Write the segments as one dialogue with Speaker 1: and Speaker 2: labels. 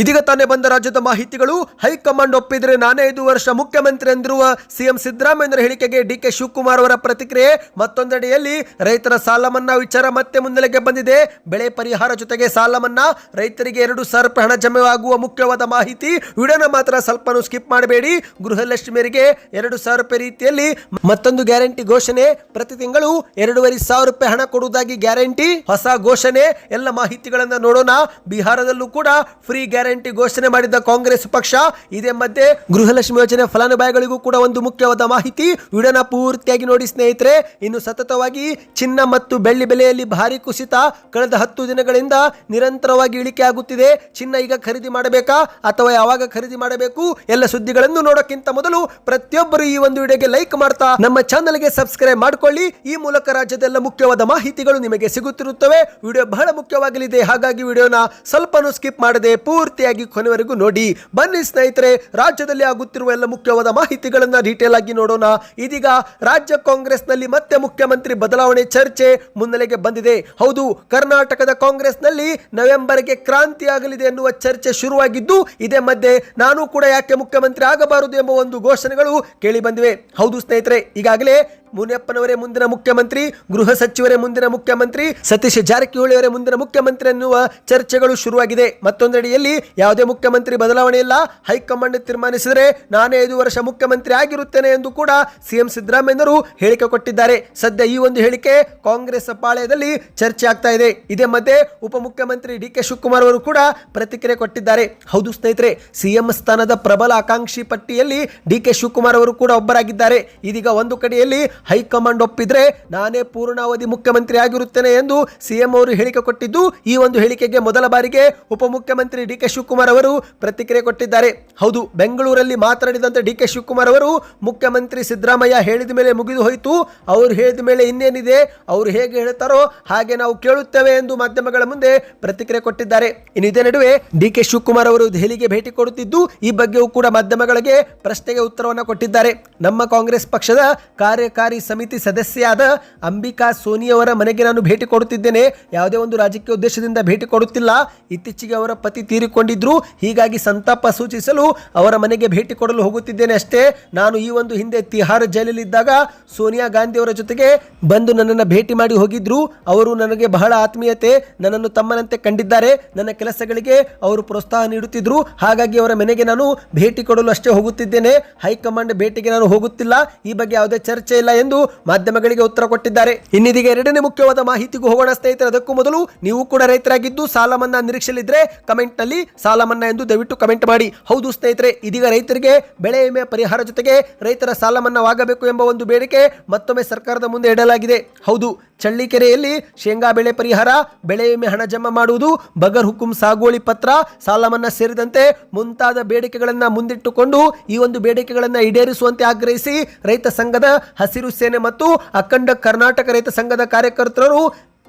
Speaker 1: ಇದೀಗ ತಾನೇ ಬಂದ ರಾಜ್ಯದ ಮಾಹಿತಿಗಳು. ಹೈಕಮಾಂಡ್ ಒಪ್ಪಿದ್ರೆ ನಾನೇ ಐದು ವರ್ಷ ಮುಖ್ಯಮಂತ್ರಿ ಎಂದಿರುವ ಸಿಎಂ ಸಿದ್ದರಾಮಯ್ಯರ ಹೇಳಿಕೆಗೆ ಡಿ ಕೆ ಶಿವಕುಮಾರ್ ಅವರ ಪ್ರತಿಕ್ರಿಯೆ. ಮತ್ತೊಂದೆಡೆಯಲ್ಲಿ ರೈತರ ಸಾಲ ಮನ್ನಾ ವಿಚಾರ ಮತ್ತೆ ಮುನ್ನೆಲೆಗೆ ಬಂದಿದೆ. ಬೆಳೆ ಪರಿಹಾರ ಜೊತೆಗೆ ಸಾಲ ಮನ್ನಾ ರೈತರಿಗೆ ಎರಡು ಸಾವಿರ ರೂಪಾಯಿ ಹಣ ಆಗುವ ಮುಖ್ಯವಾದ ಮಾಹಿತಿ. ವಿಡಿಯೋನ ಮಾತ್ರ ಸ್ವಲ್ಪನೂ ಸ್ಕಿಪ್ ಮಾಡಬೇಡಿ. ಗೃಹಲಕ್ಷ್ಮಿಯರಿಗೆ ಎರಡು ಸಾವಿರ ರೂಪಾಯಿ ರೀತಿಯಲ್ಲಿ ಮತ್ತೊಂದು ಗ್ಯಾರಂಟಿ ಘೋಷಣೆ. ಪ್ರತಿ ತಿಂಗಳು ಎರಡೂವರೆ ಸಾವಿರ ರೂಪಾಯಿ ಹಣ ಕೊಡುವುದಾಗಿ ಗ್ಯಾರಂಟಿ. ಹೊಸ ಘೋಷಣೆ. ಎಲ್ಲ ಮಾಹಿತಿಗಳನ್ನ ನೋಡೋಣ. ಬಿಹಾರದಲ್ಲೂ ಕೂಡ ಫ್ರೀ ಗ್ಯಾರಂಟಿ ಘೋಷಣೆ ಮಾಡಿದ್ದ ಕಾಂಗ್ರೆಸ್ ಪಕ್ಷ. ಇದೇ ಮಧ್ಯೆ ಗೃಹಲಕ್ಷ್ಮಿ ಯೋಜನೆ ಫಲಾನುಭವಿಗಳಿಗೂ ಕೂಡ ಒಂದು ಮುಖ್ಯವಾದ ಮಾಹಿತಿ. ವಿಡಿಯೋನ ಪೂರ್ತಿಯಾಗಿ ನೋಡಿ ಸ್ನೇಹಿತರೆ. ಇನ್ನು ಸತತವಾಗಿ ಚಿನ್ನ ಮತ್ತು ಬೆಳ್ಳಿ ಬೆಲೆಯಲ್ಲಿ ಭಾರಿ ಕುಸಿತ ಕಳೆದ ಹತ್ತು ದಿನಗಳಿಂದ ನಿರಂತರವಾಗಿ ಇಳಿಕೆ ಆಗುತ್ತಿದೆ. ಚಿನ್ನ ಈಗ ಖರೀದಿ ಮಾಡಬೇಕಾ? ಅಥವಾ ಯಾವಾಗ ಖರೀದಿ ಮಾಡಬೇಕು? ಎಲ್ಲ ಸುದ್ದಿಗಳನ್ನು ನೋಡೋಕ್ಕಿಂತ ಮೊದಲು ಪ್ರತಿಯೊಬ್ಬರು ಈ ಒಂದು ವಿಡಿಯೋಗೆ ಲೈಕ್ ಮಾಡ್ತಾ ನಮ್ಮ ಚಾನಲ್ಗೆ ಸಬ್ಸ್ಕ್ರೈಬ್ ಮಾಡ್ಕೊಳ್ಳಿ. ಈ ಮೂಲಕ ರಾಜ್ಯದೆಲ್ಲ ಮುಖ್ಯವಾದ ಮಾಹಿತಿಗಳು ನಿಮಗೆ ಸಿಗುತ್ತಿರುತ್ತವೆ. ವಿಡಿಯೋ ಬಹಳ ಮುಖ್ಯವಾಗಲಿದೆ. ಹಾಗಾಗಿ ವಿಡಿಯೋನ ಸ್ವಲ್ಪನೂ ಸ್ಕಿಪ್ ಮಾಡದೆ ಪೂರ್ತಿಯಾಗಿ ಕೊನೆವರೆಗೂ ನೋಡಿ. ಬನ್ನಿ ಸ್ನೇಹಿತರೆ, ರಾಜ್ಯದಲ್ಲಿ ಆಗುತ್ತಿರುವ ಎಲ್ಲ ಮುಖ್ಯವಾದ ಮಾಹಿತಿಗಳನ್ನ ಡೀಟೇಲ್ ಆಗಿ ನೋಡೋಣ. ಇದೀಗ ರಾಜ್ಯ ಕಾಂಗ್ರೆಸ್ನಲ್ಲಿ ಮತ್ತೆ ಮುಖ್ಯಮಂತ್ರಿ ಬದಲಾವಣೆ ಚರ್ಚೆ ಮುನ್ನೆಲೆಗೆ ಬಂದಿದೆ. ಹೌದು, ಕರ್ನಾಟಕದ ಕಾಂಗ್ರೆಸ್ನಲ್ಲಿ ನವೆಂಬರ್ಗೆ ಕ್ರಾಂತಿ ಆಗಲಿದೆ ಎನ್ನುವ ಚರ್ಚೆ ಶುರುವಾಗಿದ್ದು, ಇದೇ ಮಧ್ಯೆ ನಾನು ಕೂಡ ಯಾಕೆ ಮುಖ್ಯಮಂತ್ರಿ ಆಗಬಾರದು ಎಂಬ ಒಂದು ಘೋಷಣೆಗಳು ಕೇಳಿ ಬಂದಿವೆ. ಹೌದು ಸ್ನೇಹಿತರೆ, ಈಗಾಗಲೇ ಮುನಿಯಪ್ಪನವರೇ ಮುಂದಿನ ಮುಖ್ಯಮಂತ್ರಿ, ಗೃಹ ಸಚಿವರೇ ಮುಂದಿನ ಮುಖ್ಯಮಂತ್ರಿ, ಸತೀಶ್ ಜಾರಕಿಹೊಳಿ ಅವರೇ ಮುಂದಿನ ಮುಖ್ಯಮಂತ್ರಿ ಎನ್ನುವ ಚರ್ಚೆಗಳು ಶುರುವಾಗಿದೆ. ಮತ್ತೊಂದೆಡೆಯಲ್ಲಿ ಯಾವುದೇ ಮುಖ್ಯಮಂತ್ರಿ ಬದಲಾವಣೆ ಇಲ್ಲ. ಹೈಕಮಾಂಡ್ ತೀರ್ಮಾನಿಸಿದರೆ ನಾನೇ ಐದು ವರ್ಷ ಮುಖ್ಯಮಂತ್ರಿ ಆಗಿರುತ್ತೇನೆ ಎಂದು ಕೂಡ ಸಿಎಂ ಸಿದ್ದರಾಮಯ್ಯರು ಹೇಳಿಕೆ ಕೊಟ್ಟಿದ್ದಾರೆ. ಸದ್ಯ ಈ ಒಂದು ಹೇಳಿಕೆ ಕಾಂಗ್ರೆಸ್ ಪಾಳ್ಯದಲ್ಲಿ ಚರ್ಚೆ ಆಗ್ತಾ ಇದೆ. ಇದೇ ಮಧ್ಯೆ ಉಪಮುಖ್ಯಮಂತ್ರಿ ಡಿ ಕೆ ಶಿವಕುಮಾರ್ ಅವರು ಕೂಡ ಪ್ರತಿಕ್ರಿಯೆ ಕೊಟ್ಟಿದ್ದಾರೆ. ಹೌದು ಸ್ನೇಹಿತರೆ, ಸಿಎಂ ಸ್ಥಾನದ ಪ್ರಬಲ ಆಕಾಂಕ್ಷಿ ಪಟ್ಟಿಯಲ್ಲಿ ಡಿ ಕೆ ಶಿವಕುಮಾರ್ ಅವರು ಕೂಡ ಒಬ್ಬರಾಗಿದ್ದಾರೆ. ಇದೀಗ ಒಂದು ಕಡೆಯಲ್ಲಿ ಹೈಕಮಾಂಡ್ ಒಪ್ಪಿದ್ರೆ ನಾನೇ ಪೂರ್ಣಾವಧಿ ಮುಖ್ಯಮಂತ್ರಿ ಆಗಿರುತ್ತೇನೆ ಎಂದು ಸಿಎಂ ಅವರು ಹೇಳಿಕೆ ಕೊಟ್ಟಿದ್ದು, ಈ ಒಂದು ಹೇಳಿಕೆಗೆ ಮೊದಲ ಬಾರಿಗೆ ಉಪಮುಖ್ಯಮಂತ್ರಿ ಡಿ ಕೆ ಶಿವಕುಮಾರ್ ಅವರು ಪ್ರತಿಕ್ರಿಯೆ ಕೊಟ್ಟಿದ್ದಾರೆ. ಹೌದು, ಬೆಂಗಳೂರಲ್ಲಿ ಮಾತನಾಡಿದಂತೆ ಡಿ ಕೆ ಶಿವಕುಮಾರ್ ಅವರು ಮುಖ್ಯಮಂತ್ರಿ ಸಿದ್ದರಾಮಯ್ಯ ಹೇಳಿದ ಮೇಲೆ ಮುಗಿದು ಹೋಯಿತು. ಅವರು ಹೇಳಿದ ಮೇಲೆ ಇನ್ನೇನಿದೆ, ಅವರು ಹೇಗೆ ಹೇಳ್ತಾರೋ ಹಾಗೆ ನಾವು ಕೇಳುತ್ತೇವೆ ಎಂದು ಮಾಧ್ಯಮಗಳ ಮುಂದೆ ಪ್ರತಿಕ್ರಿಯೆ ಕೊಟ್ಟಿದ್ದಾರೆ. ಇನ್ನು ಇದೇ ನಡುವೆ ಡಿ ಕೆ ಶಿವಕುಮಾರ್ ಅವರು ದೆಹಲಿಗೆ ಭೇಟಿ ಕೊಡುತ್ತಿದ್ದು, ಈ ಬಗ್ಗೆಯೂ ಕೂಡ ಮಾಧ್ಯಮಗಳಿಗೆ ಪ್ರಶ್ನೆಗೆ ಉತ್ತರವನ್ನು ಕೊಟ್ಟಿದ್ದಾರೆ. ನಮ್ಮ ಕಾಂಗ್ರೆಸ್ ಪಕ್ಷದ ಕಾರ್ಯಕಾರಿ ಸಮಿತಿ ಸದಸ್ಯೆಯಾದ ಅಂಬಿಕಾ ಸೋನಿ ಅವರ ಮನೆಗೆ ನಾನು ಭೇಟಿ ಕೊಡುತ್ತಿದ್ದೇನೆ. ಯಾವುದೇ ಒಂದು ರಾಜಕೀಯ ಉದ್ದೇಶದಿಂದ ಭೇಟಿ ಕೊಡುತ್ತಿಲ್ಲ. ಇತ್ತೀಚೆಗೆ ಅವರ ಪತಿ ತೀರಿಕೊಂಡಿದ್ರು. ಹೀಗಾಗಿ ಸಂತಾಪ ಸೂಚಿಸಲು ಅವರ ಮನೆಗೆ ಭೇಟಿ ಕೊಡಲು ಹೋಗುತ್ತಿದ್ದೇನೆ ಅಷ್ಟೇ. ನಾನು ಈ ಒಂದು ಹಿಂದೆ ತಿಹಾರ್ ಜೈಲಲ್ಲಿದ್ದಾಗ ಸೋನಿಯಾ ಗಾಂಧಿ ಅವರ ಜೊತೆಗೆ ಬಂದು ನನ್ನನ್ನು ಭೇಟಿ ಮಾಡಿ ಹೋಗಿದ್ರು. ಅವರು ನನಗೆ ಬಹಳ ಆತ್ಮೀಯತೆ, ನನ್ನನ್ನು ತಮ್ಮನಂತೆ ಕಂಡಿದ್ದಾರೆ. ನನ್ನ ಕೆಲಸಗಳಿಗೆ ಅವರು ಪ್ರೋತ್ಸಾಹ ನೀಡುತ್ತಿದ್ರು. ಹಾಗಾಗಿ ಅವರ ಮನೆಗೆ ನಾನು ಭೇಟಿ ಕೊಡಲು ಅಷ್ಟೇ ಹೋಗುತ್ತಿದ್ದೇನೆ. ಹೈಕಮಾಂಡ್ ಭೇಟಿಗೆ ನಾನು ಹೋಗುತ್ತಿಲ್ಲ. ಈ ಬಗ್ಗೆ ಯಾವುದೇ ಚರ್ಚೆ ಇಲ್ಲ. ಎಂದು ಮಾಧ್ಯಮಗಳಿಗೆ ಉತ್ತರ ಕೊಟ್ಟಿದ್ದಾರೆ. ಇನ್ನಿದೀಗ ಎರಡನೇ ಮುಖ್ಯವಾದ ಮಾಹಿತಿಗೂ ಹೋಗೋಣ ಸ್ನೇಹಿತರೆ. ಅದಕ್ಕೂ ಮೊದಲು ನೀವು ಕೂಡ ರೈತರಾಗಿದ್ದು ಸಾಲ ಮನ್ನಾ ನಿರೀಕ್ಷೆಯಲ್ಲಿದ್ರೆ ಕಮೆಂಟ್ನಲ್ಲಿ ಸಾಲ ಮನ್ನಾ ಎಂದು ದಯವಿಟ್ಟು ಕಮೆಂಟ್ ಮಾಡಿ. ಹೌದು ಸ್ನೇಹಿತರೆ, ಇದೀಗ ರೈತರಿಗೆ ಬೆಳೆ ವಿಮೆ ಪರಿಹಾರ ಜೊತೆಗೆ ರೈತರ ಸಾಲ ಮನ್ನಾವಾಗಬೇಕು ಎಂಬ ಒಂದು ಬೇಡಿಕೆ ಮತ್ತೊಮ್ಮೆ ಸರ್ಕಾರದ ಮುಂದೆ ಇಡಲಾಗಿದೆ ಹೌದು ಚಳ್ಳಿಕೆರೆಯಲ್ಲಿ ಶೇಂಗಾ ಬೆಳೆ ಪರಿಹಾರ, ಬೆಳೆ ವಿಮೆ ಹಣ ಜಮಾ ಮಾಡುವುದು, ಬಗರ್ ಹುಕುಂ ಸಾಗುವಳಿ ಪತ್ರ ಸಾಲ ಮನ್ನಾ ಸೇರಿದಂತೆ ಮುಂತಾದ ಬೇಡಿಕೆಗಳನ್ನು ಮುಂದಿಟ್ಟುಕೊಂಡು ಈ ಒಂದು ಬೇಡಿಕೆಗಳನ್ನು ಈಡೇರಿಸುವಂತೆ ಆಗ್ರಹಿಸಿ ರೈತ ಸಂಘದ ಹಸಿರು ಸೇನೆ ಮತ್ತು ಅಖಂಡ ಕರ್ನಾಟಕ ರೈತ ಸಂಘದ ಕಾರ್ಯಕರ್ತರು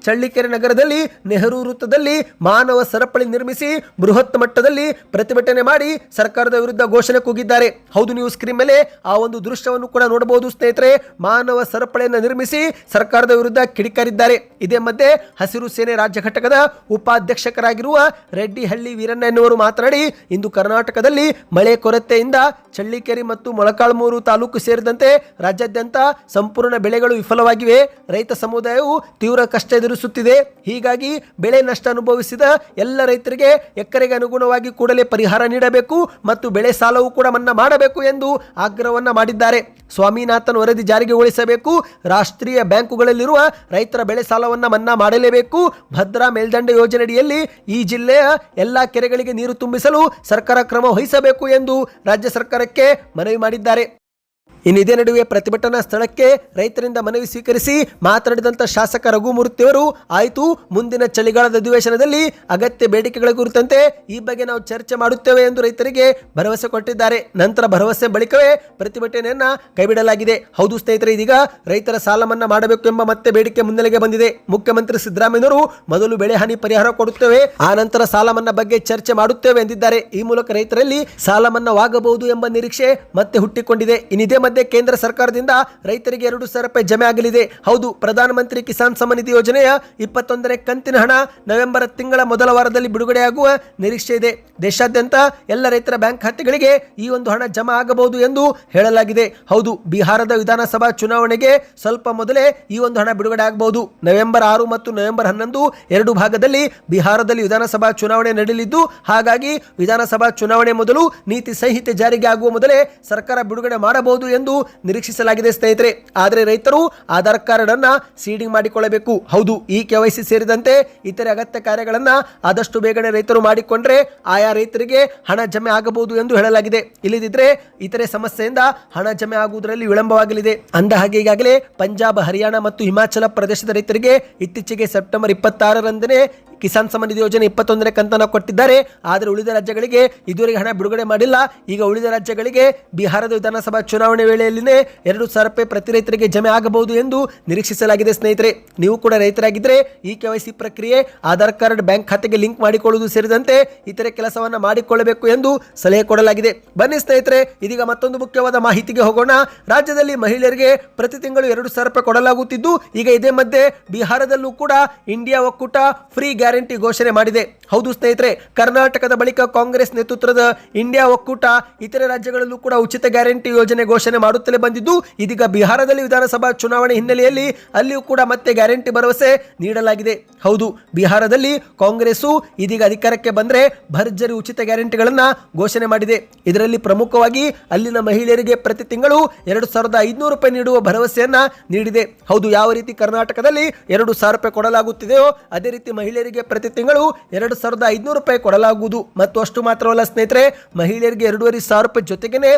Speaker 1: ಚಳ್ಳಿಕೆರೆ ನಗರದಲ್ಲಿ ನೆಹರು ವೃತ್ತದಲ್ಲಿ ಮಾನವ ಸರಪಳಿ ನಿರ್ಮಿಸಿ ಬೃಹತ್ ಮಟ್ಟದಲ್ಲಿ ಪ್ರತಿಭಟನೆ ಮಾಡಿ ಸರ್ಕಾರದ ವಿರುದ್ಧ ಘೋಷಣೆ ಕೂಗಿದ್ದಾರೆ. ಹೌದು, ನೀವು ಸ್ಕ್ರೀನ್ ಮೇಲೆ ಆ ಒಂದು ದೃಶ್ಯವನ್ನು ಕೂಡ ನೋಡಬಹುದು ಸ್ನೇಹಿತರೆ. ಮಾನವ ಸರಪಳಿಯನ್ನು ನಿರ್ಮಿಸಿ ಸರ್ಕಾರದ ವಿರುದ್ಧ ಕಿಡಿಕಾರಿದ್ದಾರೆ. ಇದೇ ಮಧ್ಯೆ ಹಸಿರು ಸೇನೆ ರಾಜ್ಯ ಘಟಕದ ಉಪಾಧ್ಯಕ್ಷಕರಾಗಿರುವ ರೆಡ್ಡಿಹಳ್ಳಿ ವೀರಣ್ಣ ಎನ್ನುವರು ಮಾತನಾಡಿ, ಇಂದು ಕರ್ನಾಟಕದಲ್ಲಿ ಮಳೆ ಕೊರತೆಯಿಂದ ಚಳ್ಳಿಕೆರೆ ಮತ್ತು ಮೊಳಕಾಳ್ಮೂರು ತಾಲೂಕು ಸೇರಿದಂತೆ ರಾಜ್ಯಾದ್ಯಂತ ಸಂಪೂರ್ಣ ಬೆಳೆಗಳು ವಿಫಲವಾಗಿವೆ. ರೈತ ಸಮುದಾಯವು ತೀವ್ರ ಕಷ್ಟ ಎದುರಿಸುತ್ತಿದೆ. ಹೀಗಾಗಿ ಬೆಳೆ ನಷ್ಟ ಅನುಭವಿಸಿದ ಎಲ್ಲ ರೈತರಿಗೆ ಎಕರೆಗೆ ಅನುಗುಣವಾಗಿ ಕೂಡಲೇ ಪರಿಹಾರ ನೀಡಬೇಕು ಮತ್ತು ಬೆಳೆ ಸಾಲವೂ ಕೂಡ ಮನ್ನಾ ಮಾಡಬೇಕು ಎಂದು ಆಗ್ರಹವನ್ನು ಮಾಡಿದ್ದಾರೆ. ಸ್ವಾಮಿನಾಥನ್ ವರದಿ ಜಾರಿಗೆಗೊಳಿಸಬೇಕು ರಾಷ್ಟ್ರೀಯ ಬ್ಯಾಂಕುಗಳಲ್ಲಿರುವ ರೈತರ ಬೆಳೆ ಸಾಲವನ್ನು ಮನ್ನಾ ಮಾಡಲೇಬೇಕು. ಭದ್ರಾ ಮೇಲ್ದಂಡೆ ಯೋಜನೆಯಡಿಯಲ್ಲಿ ಈ ಜಿಲ್ಲೆಯ ಎಲ್ಲ ಕೆರೆಗಳಿಗೆ ನೀರು ತುಂಬಿಸಲು ಸರ್ಕಾರ ಕ್ರಮ ವಹಿಸಬೇಕು ಎಂದು ರಾಜ್ಯ ಸರ್ಕಾರಕ್ಕೆ ಮನವಿ ಮಾಡಿದ್ದಾರೆ. ಇನ್ನು ಇದೇ ನಡುವೆ ಪ್ರತಿಭಟನಾ ಸ್ಥಳಕ್ಕೆ ರೈತರಿಂದ ಮನವಿ ಸ್ವೀಕರಿಸಿ ಮಾತನಾಡಿದಂಥ ಶಾಸಕ ರಘುಮೂರ್ತಿಯವರು, ಆಯಿತು, ಮುಂದಿನ ಚಳಿಗಾಲದ ಅಧಿವೇಶನದಲ್ಲಿ ಅಗತ್ಯ ಬೇಡಿಕೆಗಳ ಕುರಿತಂತೆ ಈ ಬಗ್ಗೆ ನಾವು ಚರ್ಚೆ ಮಾಡುತ್ತೇವೆ ಎಂದು ರೈತರಿಗೆ ಭರವಸೆ ಕೊಟ್ಟಿದ್ದಾರೆ. ನಂತರ ಭರವಸೆ ಬಳಿಕವೇ ಪ್ರತಿಭಟನೆಯನ್ನ ಕೈಬಿಡಲಾಗಿದೆ. ಹೌದು ಸ್ನೇಹಿತರೆ, ಇದೀಗ ರೈತರ ಸಾಲ ಮನ್ನಾ ಮಾಡಬೇಕು ಎಂಬ ಮತ್ತೆ ಬೇಡಿಕೆ ಮುನ್ನೆಲೆಗೆ ಬಂದಿದೆ. ಮುಖ್ಯಮಂತ್ರಿ ಸಿದ್ದರಾಮಯ್ಯನವರು ಮೊದಲು ಬೆಳೆ ಹಾನಿ ಪರಿಹಾರ ಕೊಡುತ್ತೇವೆ, ಆ ನಂತರ ಸಾಲ ಮನ್ನಾ ಬಗ್ಗೆ ಚರ್ಚೆ ಮಾಡುತ್ತೇವೆ ಎಂದಿದ್ದಾರೆ. ಈ ಮೂಲಕ ರೈತರಲ್ಲಿ ಸಾಲ ಮನ್ನಾವಾಗಬಹುದು ಎಂಬ ನಿರೀಕ್ಷೆ ಮತ್ತೆ ಹುಟ್ಟಿಕೊಂಡಿದೆ. ಇನ್ನಿದೆ ಮಧ್ಯೆ ಮಧ್ಯೆ ಕೇಂದ್ರ ಸರ್ಕಾರದಿಂದ ರೈತರಿಗೆ ಎರಡು ಸಾವಿರ ರೂಪಾಯಿ ಜಮೆ ಆಗಲಿದೆ. ಹೌದು, ಪ್ರಧಾನಮಂತ್ರಿ ಕಿಸಾನ್ ಸಮ್ಮಾನ್ ನಿಧಿ ಯೋಜನೆಯ ಇಪ್ಪತ್ತೊಂದನೇ ಕಂತಿನ ಹಣ ನವೆಂಬರ್ ತಿಂಗಳ ಮೊದಲ ವಾರದಲ್ಲಿ ಬಿಡುಗಡೆಯಾಗುವ ನಿರೀಕ್ಷೆ ಇದೆ. ದೇಶಾದ್ಯಂತ ಎಲ್ಲ ರೈತರ ಬ್ಯಾಂಕ್ ಖಾತೆಗಳಿಗೆ ಈ ಒಂದು ಹಣ ಜಮಾ ಆಗಬಹುದು ಎಂದು ಹೇಳಲಾಗಿದೆ. ಹೌದು, ಬಿಹಾರದ ವಿಧಾನಸಭಾ ಚುನಾವಣೆಗೆ ಸ್ವಲ್ಪ ಮೊದಲೇ ಈ ಒಂದು ಹಣ ಬಿಡುಗಡೆ ಆಗಬಹುದು. ನವೆಂಬರ್ ಆರು ಮತ್ತು ನವೆಂಬರ್ ಹನ್ನೊಂದು ಎರಡು ಭಾಗದಲ್ಲಿ ಬಿಹಾರದಲ್ಲಿ ವಿಧಾನಸಭಾ ಚುನಾವಣೆ ನಡೆಯಲಿದ್ದು, ಹಾಗಾಗಿ ವಿಧಾನಸಭಾ ಚುನಾವಣೆ ಮೊದಲು ನೀತಿ ಸಂಹಿತೆ ಜಾರಿಗೆ ಆಗುವ ಮೊದಲೇ ಸರ್ಕಾರ ಬಿಡುಗಡೆ ಮಾಡಬಹುದು ಎಂದು ನಿರೀಕ್ಷಿಸಲಾಗಿದೆ ಸ್ನೇಹಿತರೆ. ಆದರೆ ರೈತರು ಆಧಾರ್ ಕಾರ್ಡ್ ಅನ್ನ ಸೀಡಿಂಗ್ ಮಾಡಿಕೊಳ್ಳಬೇಕು. ಹೌದು, ಈ ಕೆವೈಸಿ ಸೇರಿದಂತೆ ಇತರೆ ಅಗತ್ಯ ಕಾರ್ಯಗಳನ್ನ ಆದಷ್ಟು ಬೇಗನೆ ರೈತರು ಮಾಡಿಕೊಂಡ್ರೆ ಆಯಾ ರೈತರಿಗೆ ಹಣ ಜಮೆ ಆಗಬಹುದು ಎಂದು ಹೇಳಲಾಗಿದೆ. ಇಲ್ಲದಿದ್ರೆ ಇತರೆ ಸಮಸ್ಯೆಯಿಂದ ಹಣ ಜಮೆ ಆಗುವುದರಲ್ಲಿ ವಿಳಂಬವಾಗಲಿದೆ. ಅಂದ ಹಾಗೆ ಈಗಾಗಲೇ ಪಂಜಾಬ್, ಹರಿಯಾಣ ಮತ್ತು ಹಿಮಾಚಲ ಪ್ರದೇಶದ ರೈತರಿಗೆ ಇತ್ತೀಚೆಗೆ ಸೆಪ್ಟೆಂಬರ್ ಇಪ್ಪತ್ತಾರರಂದನೇ ಕಿಸಾನ್ ಸಮ್ಮಾನ್ ನಿಧಿ ಯೋಜನೆ ಇಪ್ಪತ್ತೊಂದನೇ ಕಂತನ್ನು ಕೊಟ್ಟಿದ್ದಾರೆ. ಆದರೆ ಉಳಿದ ರಾಜ್ಯಗಳಿಗೆ ಇದುವರೆಗೆ ಹಣ ಬಿಡುಗಡೆ ಮಾಡಿಲ್ಲ. ಈಗ ಉಳಿದ ರಾಜ್ಯಗಳಿಗೆ ಬಿಹಾರದ ವಿಧಾನಸಭಾ ಚುನಾವಣೆ ವೇಳೆಯಲ್ಲಿನೇ ಎರಡು ಸಾವಿರ ರೂಪಾಯಿ ಪ್ರತಿ ರೈತರಿಗೆ ಜಮೆ ಆಗಬಹುದು ಎಂದು ನಿರೀಕ್ಷಿಸಲಾಗಿದೆ ಸ್ನೇಹಿತರೆ. ನೀವು ಕೂಡ ರೈತರಾಗಿದ್ದರೆ ಈ ಕೆ ಪ್ರಕ್ರಿಯೆ ಆಧಾರ್ ಕಾರ್ಡ್ ಬ್ಯಾಂಕ್ ಖಾತೆಗೆ ಲಿಂಕ್ ಮಾಡಿಕೊಳ್ಳುವುದು ಸೇರಿದಂತೆ ಇತರೆ ಕೆಲಸವನ್ನು ಮಾಡಿಕೊಳ್ಳಬೇಕು ಎಂದು ಸಲಹೆ ಕೊಡಲಾಗಿದೆ. ಬನ್ನಿ ಸ್ನೇಹಿತರೆ, ಇದೀಗ ಮತ್ತೊಂದು ಮುಖ್ಯವಾದ ಮಾಹಿತಿಗೆ ಹೋಗೋಣ. ರಾಜ್ಯದಲ್ಲಿ ಮಹಿಳೆಯರಿಗೆ ಪ್ರತಿ ತಿಂಗಳು ಎರಡು ಸಾವಿರ ರೂಪಾಯಿ ಕೊಡಲಾಗುತ್ತಿದ್ದು, ಈಗ ಇದೇ ಮಧ್ಯೆ ಬಿಹಾರದಲ್ಲೂ ಕೂಡ ಇಂಡಿಯಾ ಒಕ್ಕೂಟ ಫ್ರೀ ಗ್ಯಾರಂಟಿ ಘೋಷಣೆ ಮಾಡಿದೆ. ಹೌದು ಸ್ನೇಹಿತರೆ, ಕರ್ನಾಟಕದ ಬಳಿಕ ಕಾಂಗ್ರೆಸ್ ನೇತೃತ್ವದ ಇಂಡಿಯಾ ಒಕ್ಕೂಟ ಇತರೆ ರಾಜ್ಯಗಳಲ್ಲೂ ಕೂಡ ಉಚಿತ ಗ್ಯಾರಂಟಿ ಯೋಜನೆ ಘೋಷಣೆ ಮಾಡುತ್ತಲೇ ಬಂದಿದ್ದು, ಇದೀಗ ಬಿಹಾರದಲ್ಲಿ ವಿಧಾನಸಭಾ ಚುನಾವಣೆ ಹಿನ್ನೆಲೆಯಲ್ಲಿ ಅಲ್ಲಿಯೂ ಕೂಡ ಮತ್ತೆ ಗ್ಯಾರಂಟಿ ಭರವಸೆ ನೀಡಲಾಗಿದೆ. ಹೌದು, ಬಿಹಾರದಲ್ಲಿ ಕಾಂಗ್ರೆಸ್ಸು ಇದೀಗ ಅಧಿಕಾರಕ್ಕೆ ಬಂದರೆ ಭರ್ಜರಿ ಉಚಿತ ಗ್ಯಾರಂಟಿಗಳನ್ನು ಘೋಷಣೆ ಮಾಡಿದೆ. ಇದರಲ್ಲಿ ಪ್ರಮುಖವಾಗಿ ಅಲ್ಲಿನ ಮಹಿಳೆಯರಿಗೆ ಪ್ರತಿ ತಿಂಗಳು ಎರಡು ಸಾವಿರದ ಐದುನೂರು ರೂಪಾಯಿ ನೀಡುವ ಭರವಸೆಯನ್ನ ನೀಡಿದೆ. ಹೌದು, ಯಾವ ರೀತಿ ಕರ್ನಾಟಕದಲ್ಲಿ ಎರಡು ಸಾವಿರ ರೂಪಾಯಿ ಕೊಡಲಾಗುತ್ತಿದೆಯೋ, ಅದೇ ರೀತಿ ಮಹಿಳೆಯರಿಗೆ ಪ್ರತಿ ತಿಂಗಳು ಎರಡು ಸಾವಿರದ ಐದುನೂರು ರೂಪಾಯಿ ಕೊಡಲಾಗುವುದು. ಮತ್ತು ಅಷ್ಟು ಮಾತ್ರವಲ್ಲ ಸ್ನೇಹಿತರೆ, ಮಹಿಳೆಯರಿಗೆ ಎರಡೂವರೆ ಸಾವಿರ ರೂಪಾಯಿ ಜೊತೆಗೇನೆ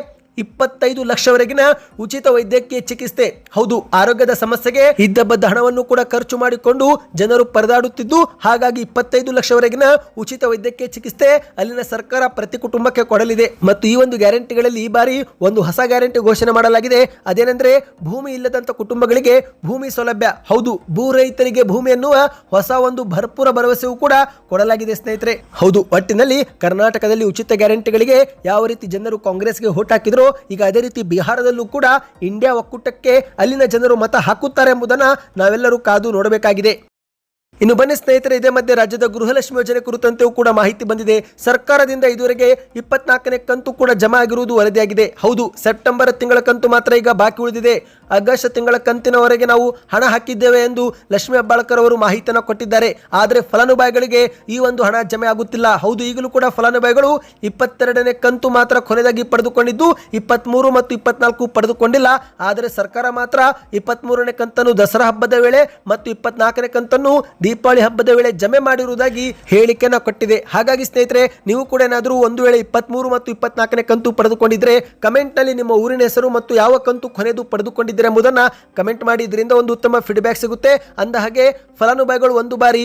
Speaker 1: ಇಪ್ಪತ್ತೈದು ಲಕ್ಷವರೆಗಿನ ಉಚಿತ ವೈದ್ಯಕೀಯ ಚಿಕಿತ್ಸೆ. ಹೌದು, ಆರೋಗ್ಯದ ಸಮಸ್ಯೆಗೆ ಇದ್ದ ಬದ್ದ ಹಣವನ್ನು ಕೂಡ ಖರ್ಚು ಮಾಡಿಕೊಂಡು ಜನರು ಪರದಾಡುತ್ತಿದ್ದು, ಹಾಗಾಗಿ ಇಪ್ಪತ್ತೈದು ಲಕ್ಷವರೆಗಿನ ಉಚಿತ ವೈದ್ಯಕೀಯ ಚಿಕಿತ್ಸೆ ಅಲ್ಲಿನ ಸರ್ಕಾರ ಪ್ರತಿ ಕುಟುಂಬಕ್ಕೆ ಕೊಡಲಿದೆ. ಮತ್ತು ಈ ಒಂದು ಗ್ಯಾರಂಟಿಗಳಲ್ಲಿ ಈ ಬಾರಿ ಒಂದು ಹೊಸ ಗ್ಯಾರಂಟಿ ಘೋಷಣೆ ಮಾಡಲಾಗಿದೆ. ಅದೇನೆಂದ್ರೆ, ಭೂಮಿ ಇಲ್ಲದಂತ ಕುಟುಂಬಗಳಿಗೆ ಭೂಮಿ ಸೌಲಭ್ಯ. ಹೌದು, ಭೂ ರೈತರಿಗೆ ಭೂಮಿ ಎನ್ನುವ ಹೊಸ ಒಂದು ಭರ್ಪೂರ ಭರವಸೆಯೂ ಕೂಡ ಕೊಡಲಾಗಿದೆ ಸ್ನೇಹಿತರೆ. ಹೌದು, ಒಟ್ಟಿನಲ್ಲಿ ಕರ್ನಾಟಕದಲ್ಲಿ ಉಚಿತ ಗ್ಯಾರಂಟಿಗಳಿಗೆ ಯಾವ ರೀತಿ ಜನರು ಕಾಂಗ್ರೆಸ್ಗೆ ಹೋಟ್ ಹಾಕಿದ್ರು ಈಗ ಅದೇ ರೀತಿ ಬಿಹಾರದಲ್ಲೂ ಕೂಡ ಇಂಡಿಯಾ ಒಕ್ಕೂಟಕ್ಕೆ ಅಲ್ಲಿನ ಜನರು ಮತ ಹಾಕುತ್ತಾರೆ ಎಂಬುದನ್ನ ನಾವೆಲ್ಲರೂ ಕಾದು ನೋಡಬೇಕಾಗಿದೆ. ಇನ್ನು ಬನ್ನಿ ಸ್ನೇಹಿತರೆ, ಇದೇ ಮಧ್ಯೆ ರಾಜ್ಯದ ಗೃಹಲಕ್ಷ್ಮಿ ಯೋಜನೆ ಕುರಿತಂತೆಯೂ ಕೂಡ ಮಾಹಿತಿ ಬಂದಿದೆ. ಸರ್ಕಾರದಿಂದ ಇದುವರೆಗೆ ಇಪ್ಪತ್ನಾಲ್ಕನೇ ಕಂತು ಕೂಡ ಜಮಾ ಆಗಿರುವುದು ವರದಿಯಾಗಿದೆ. ಹೌದು, ಸೆಪ್ಟೆಂಬರ್ ತಿಂಗಳ ಕಂತು ಮಾತ್ರ ಈಗ ಬಾಕಿ ಉಳಿದಿದೆ. ಆಗಸ್ಟ್ ತಿಂಗಳ ಕಂತಿನವರೆಗೆ ನಾವು ಹಣ ಹಾಕಿದ್ದೇವೆ ಎಂದು ಲಕ್ಷ್ಮಿ ಹೆಬ್ಬಾಳ್ಕರ್ ಅವರು ಮಾಹಿತಿಯನ್ನು ಕೊಟ್ಟಿದ್ದಾರೆ. ಆದರೆ ಫಲಾನುಭವಿಗಳಿಗೆ ಈ ಒಂದು ಹಣ ಜಮೆ ಆಗುತ್ತಿಲ್ಲ. ಹೌದು, ಈಗಲೂ ಕೂಡ ಫಲಾನುಭವಿಗಳು ಇಪ್ಪತ್ತೆರಡನೇ ಕಂತು ಮಾತ್ರ ಕೊನೆಯದಾಗಿ ಪಡೆದುಕೊಂಡಿದ್ದು, ಇಪ್ಪತ್ಮೂರು ಮತ್ತು ಇಪ್ಪತ್ನಾಲ್ಕು ಪಡೆದುಕೊಂಡಿಲ್ಲ. ಆದರೆ ಸರ್ಕಾರ ಮಾತ್ರ ಇಪ್ಪತ್ಮೂರನೇ ಕಂತನ್ನು ದಸರಾ ಹಬ್ಬದ ವೇಳೆ ಮತ್ತು ಇಪ್ಪತ್ನಾಲ್ಕನೇ ಕಂತನ್ನು ದೀಪಾವಳಿ ಹಬ್ಬದ ವೇಳೆ ಜಮೆ ಮಾಡಿರುವುದಾಗಿ ಹೇಳಿಕೆನ ಕೊಟ್ಟಿದೆ. ಹಾಗಾಗಿ ಸ್ನೇಹಿತರೆ, ನೀವು ಕೂಡ ಏನಾದರೂ ಒಂದು ವೇಳೆ ಇಪ್ಪತ್ಮೂರು ಮತ್ತು ಇಪ್ಪತ್ನಾಲ್ಕನೇ ಕಂತು ಪಡೆದುಕೊಂಡಿದ್ರೆ ಕಮೆಂಟ್ನಲ್ಲಿ ನಿಮ್ಮ ಊರಿನ ಹೆಸರು ಮತ್ತು ಯಾವ ಕಂತು ಕೊನೆದು ಪಡೆದುಕೊಂಡಿದ್ದೀರಾ ಎಂಬುದನ್ನು ಕಮೆಂಟ್ ಮಾಡಿ ಇದರಿಂದ ಒಂದು ಉತ್ತಮ ಫೀಡ್ಬ್ಯಾಕ್ ಸಿಗುತ್ತೆ. ಅಂದ ಹಾಗೆ, ಫಲಾನುಭವಿಗಳು ಒಂದು ಬಾರಿ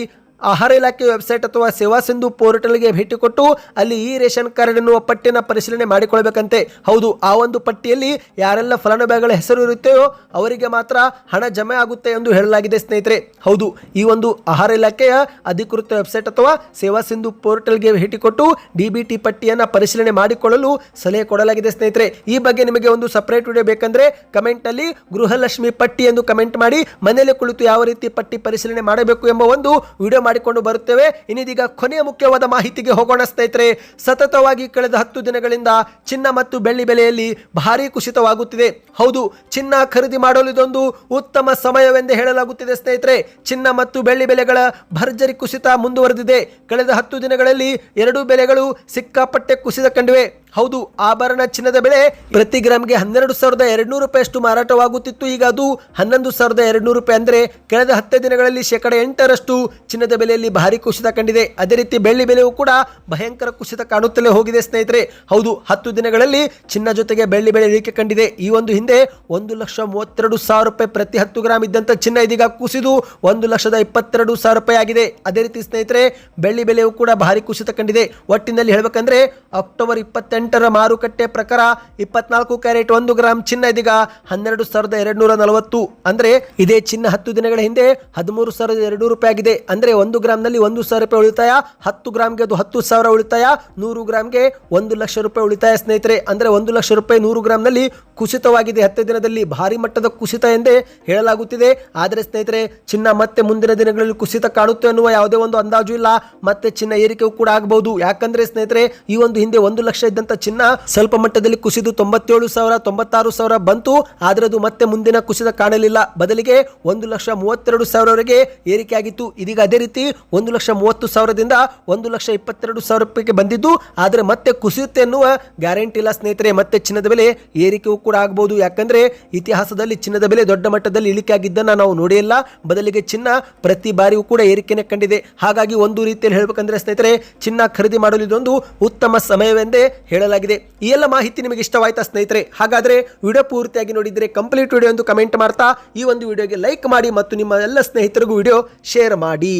Speaker 1: ಆಹಾರ ಇಲಾಖೆ ವೆಬ್ಸೈಟ್ ಅಥವಾ ಸೇವಾ ಸಿಂಧು ಪೋರ್ಟಲ್ಗೆ ಭೇಟಿ ಕೊಟ್ಟು ಅಲ್ಲಿ ಈ ರೇಷನ್ ಕಾರ್ಡ್ ಎನ್ನುವ ಪಟ್ಟಿಯನ್ನು ಪರಿಶೀಲನೆ ಮಾಡಿಕೊಳ್ಬೇಕಂತೆ ಹೌದು, ಆ ಒಂದು ಪಟ್ಟಿಯಲ್ಲಿ ಯಾರೆಲ್ಲ ಫಲಾನುಭವಿಗಳ ಹೆಸರು ಇರುತ್ತೆಯೋ ಅವರಿಗೆ ಮಾತ್ರ ಹಣ ಜಮೆ ಆಗುತ್ತೆ ಎಂದು ಹೇಳಲಾಗಿದೆ ಸ್ನೇಹಿತರೆ. ಹೌದು, ಈ ಒಂದು ಆಹಾರ ಇಲಾಖೆಯ ಅಧಿಕೃತ ವೆಬ್ಸೈಟ್ ಅಥವಾ ಸೇವಾ ಸಿಂಧು ಪೋರ್ಟಲ್ಗೆ ಭೇಟಿ ಕೊಟ್ಟು ಡಿಬಿಟಿ ಪಟ್ಟಿಯನ್ನು ಪರಿಶೀಲನೆ ಮಾಡಿಕೊಳ್ಳಲು ಸಲಹೆ ಕೊಡಲಾಗಿದೆ ಸ್ನೇಹಿತರೆ. ಈ ಬಗ್ಗೆ ನಿಮಗೆ ಒಂದು ಸಪರೇಟ್ ವಿಡಿಯೋ ಬೇಕಂದ್ರೆ ಕಮೆಂಟ್ನಲ್ಲಿ ಗೃಹಲಕ್ಷ್ಮಿ ಪಟ್ಟಿ ಎಂದು ಕಮೆಂಟ್ ಮಾಡಿ ಮನೆಯಲ್ಲಿ ಕುಳಿತು ಯಾವ ರೀತಿ ಪಟ್ಟಿ ಪರಿಶೀಲನೆ ಮಾಡಬೇಕು ಎಂಬ ಒಂದು ವಿಡಿಯೋ ಮಾಡಿಕೊಂಡು ಬರುತ್ತೇವೆ. ಇನ್ನಿದೀಗ ಕೊನೆಯ ಮುಖ್ಯವಾದ ಮಾಹಿತಿಗೆ ಹೋಗೋಣ ಸ್ನೇಹಿತರೆ. ಸತತವಾಗಿ ಕಳೆದ ಹತ್ತು ದಿನಗಳಿಂದ ಚಿನ್ನ ಮತ್ತು ಬೆಳ್ಳಿ ಬೆಲೆಯಲ್ಲಿ ಭಾರಿ ಕುಸಿತವಾಗುತ್ತಿದೆ. ಹೌದು, ಚಿನ್ನ ಖರೀದಿ ಮಾಡಲು ಇದೊಂದು ಉತ್ತಮ ಸಮಯವೆಂದೇ ಹೇಳಲಾಗುತ್ತಿದೆ ಸ್ನೇಹಿತರೆ. ಚಿನ್ನ ಮತ್ತು ಬೆಳ್ಳಿ ಬೆಲೆಗಳ ಭರ್ಜರಿ ಕುಸಿತ ಮುಂದುವರೆದಿದೆ. ಕಳೆದ ಹತ್ತು ದಿನಗಳಲ್ಲಿ ಎರಡೂ ಬೆಲೆಗಳು ಸಿಕ್ಕಾಪಟ್ಟೆ ಕುಸಿತ ಕಂಡಿವೆ. ಹೌದು, ಆಭರಣ ಚಿನ್ನದ ಬೆಲೆ ಪ್ರತಿ ಗ್ರಾಮ್ಗೆ ಹನ್ನೆರಡು ಸಾವಿರದ ಎರಡ್ನೂರು ರೂಪಾಯಿಯಷ್ಟು ಮಾರಾಟವಾಗುತ್ತಿತ್ತು. ಈಗ ಅದು ಹನ್ನೊಂದು ಸಾವಿರದ ಎರಡ್ನೂರು ರೂಪಾಯಿ ಅಂದರೆ ಕಳೆದ ಹತ್ತು ದಿನಗಳಲ್ಲಿ ಶೇಕಡ ಎಂಟರಷ್ಟು ಚಿನ್ನದ ಬೆಲೆಯಲ್ಲಿ ಭಾರಿ ಕುಸಿತ ಕಂಡಿದೆ. ಅದೇ ರೀತಿ ಬೆಳ್ಳಿ ಬೆಲೆಯೂ ಕೂಡ ಭಯಂಕರ ಕುಸಿತ ಕಾಣುತ್ತಲೇ ಹೋಗಿದೆ ಸ್ನೇಹಿತರೆ. ಹೌದು, ಹತ್ತು ದಿನಗಳಲ್ಲಿ ಚಿನ್ನ ಜೊತೆಗೆ ಬೆಳ್ಳಿ ಬೆಲೆ ಇಳಿಕೆ ಕಂಡಿದೆ. ಈ ಒಂದು ಹಿಂದೆ ಒಂದು ಲಕ್ಷ ಮೂವತ್ತೆರಡು ಸಾವಿರ ರೂಪಾಯಿ ಪ್ರತಿ ಹತ್ತು ಗ್ರಾಮ್ ಇದ್ದಂಥ ಚಿನ್ನ ಇದೀಗ ಕುಸಿದು ಒಂದು ಲಕ್ಷದ ಇಪ್ಪತ್ತೆರಡು ಸಾವಿರ ರೂಪಾಯಿ ಆಗಿದೆ. ಅದೇ ರೀತಿ ಸ್ನೇಹಿತರೆ, ಬೆಳ್ಳಿ ಬೆಲೆಯೂ ಕೂಡ ಭಾರಿ ಕುಸಿತ ಕಂಡಿದೆ. ಒಟ್ಟಿನಲ್ಲಿ ಹೇಳಬೇಕಂದ್ರೆ ಅಕ್ಟೋಬರ್ ಇಪ್ಪತ್ತೆಂಟು ಇಪ್ಪತ್ತೆಂಟರ ಮಾರುಕಟ್ಟೆ ಪ್ರಕಾರ ಇಪ್ಪತ್ನಾಲ್ಕು ಕ್ಯಾರೆಟ್ ಒಂದು ಗ್ರಾಮ್ ಚಿನ್ನ ಇದೀಗ ಹನ್ನೆರಡು ಸಾವಿರದ ಎರಡು ನೂರ ನಲವತ್ತು. ಅಂದ್ರೆ ಇದೇ ಚಿನ್ನ ಹತ್ತು ದಿನಗಳ ಹಿಂದೆ ಹದಿಮೂರು ಸಾವಿರದ ಎರಡು ರೂಪಾಯಿ ಆಗಿದೆ ಅಂದ್ರೆ ಒಂದು ಗ್ರಾಮ್ನಲ್ಲಿ ಒಂದು ಸಾವಿರ ರೂಪಾಯಿ ಉಳಿತಾಯ, ಹತ್ತು ಗ್ರಾಮ್ಗೆ ಅದು ಹತ್ತು ಸಾವಿರ ಉಳಿತಾಯ, ನೂರು ಗ್ರಾಮ್ಗೆ ಒಂದು ಲಕ್ಷ ರೂಪಾಯಿ ಉಳಿತಾಯ ಸ್ನೇಹಿತರೆ. ಅಂದ್ರೆ ಒಂದು ಲಕ್ಷ ರೂಪಾಯಿ ನೂರು ಗ್ರಾಮ್ನಲ್ಲಿ ಕುಸಿತವಾಗಿದೆ. ಹತ್ತು ದಿನದಲ್ಲಿ ಭಾರಿ ಮಟ್ಟದ ಕುಸಿತ ಎಂದೇ ಹೇಳಲಾಗುತ್ತಿದೆ. ಆದರೆ ಸ್ನೇಹಿತರೆ, ಚಿನ್ನ ಮತ್ತೆ ಮುಂದಿನ ದಿನಗಳಲ್ಲಿ ಕುಸಿತ ಕಾಣುತ್ತೆ ಅನ್ನುವ ಯಾವುದೇ ಒಂದು ಅಂದಾಜು ಇಲ್ಲ. ಮತ್ತೆ ಚಿನ್ನ ಏರಿಕೆಯೂ ಕೂಡ ಆಗಬಹುದು. ಯಾಕಂದ್ರೆ ಸ್ನೇಹಿತರೆ, ಈ ಒಂದು ಹಿಂದೆ ಒಂದು ಲಕ್ಷ ಇದ್ದಂತ ಚಿನ್ನ ಸ್ವಲ್ಪ ಮಟ್ಟದಲ್ಲಿ ಕುಸಿದು ತೊಂಬತ್ತೇಳು ಸಾವಿರ, ತೊಂಬತ್ತಾರು ಸಾವಿರ ಬಂತು. ಆದರೆ ಅದು ಮತ್ತೆ ಮುಂದಿನ ಕುಸಿತ ಕಾಣಲಿಲ್ಲ. ಬದಲಿಗೆ ಒಂದು ಲಕ್ಷ ಮೂವತ್ತೆರಡು ಸಾವಿರವರೆಗೆ ಏರಿಕೆ ಆಗಿತ್ತು. ಇದೀಗ ಅದೇ ರೀತಿ ಒಂದು ಲಕ್ಷ ಮೂವತ್ತು ಸಾವಿರದಿಂದ ಒಂದು ಲಕ್ಷ ಇಪ್ಪತ್ತೆರಡು ಸಾವಿರ ರೂಪಾಯಿಗೆ ಬಂದಿದ್ದು. ಆದರೆ ಮತ್ತೆ ಕುಸಿಯುತ್ತೆ ಎನ್ನುವ ಗ್ಯಾರಂಟಿ ಇಲ್ಲ ಸ್ನೇಹಿತರೆ. ಮತ್ತೆ ಚಿನ್ನದ ಬೆಲೆ ಏರಿಕೆಯೂ ಕೂಡ ಆಗಬಹುದು ಯಾಕಂದ್ರೆ ಇತಿಹಾಸದಲ್ಲಿ ಚಿನ್ನದ ಬೆಲೆ ದೊಡ್ಡ ಮಟ್ಟದಲ್ಲಿ ಇಳಿಕೆ ಆಗಿದ್ದನ್ನ ನಾವು ನೋಡಿಲ್ಲ ಬದಲಿಗೆ ಚಿನ್ನ ಪ್ರತಿ ಬಾರಿಯೂ ಕೂಡ ಏರಿಕೆನೆ ಕಂಡಿದೆ. ಹಾಗಾಗಿ ಒಂದು ರೀತಿಯಲ್ಲಿ ಹೇಳಬೇಕಂದ್ರೆ ಸ್ನೇಹಿತರೆ, ಚಿನ್ನ ಖರೀದಿ ಮಾಡಲು ಇದೊಂದು ಉತ್ತಮ ಸಮಯವೆಂದೇ ಹೇಳಲಾಗಿದೆ ಈ ಎಲ್ಲ ಮಾಹಿತಿ ನಿಮಗೆ ಇಷ್ಟವಾಯ್ತಾ ಸ್ನೇಹಿತರೆ? ಹಾಗಾದ್ರೆ ವಿಡಿಯೋ ಪೂರ್ತಿಯಾಗಿ ನೋಡಿದ್ರೆ ಕಂಪ್ಲೀಟ್ ವಿಡಿಯೋ ಎಂದು ಕಮೆಂಟ್ ಮಾಡ್ತಾ ಈ ಒಂದು ವಿಡಿಯೋಗೆ ಲೈಕ್ ಮಾಡಿ ಮತ್ತು ನಿಮ್ಮ ಎಲ್ಲ ಸ್ನೇಹಿತರಿಗೂ ವಿಡಿಯೋ ಶೇರ್ ಮಾಡಿ.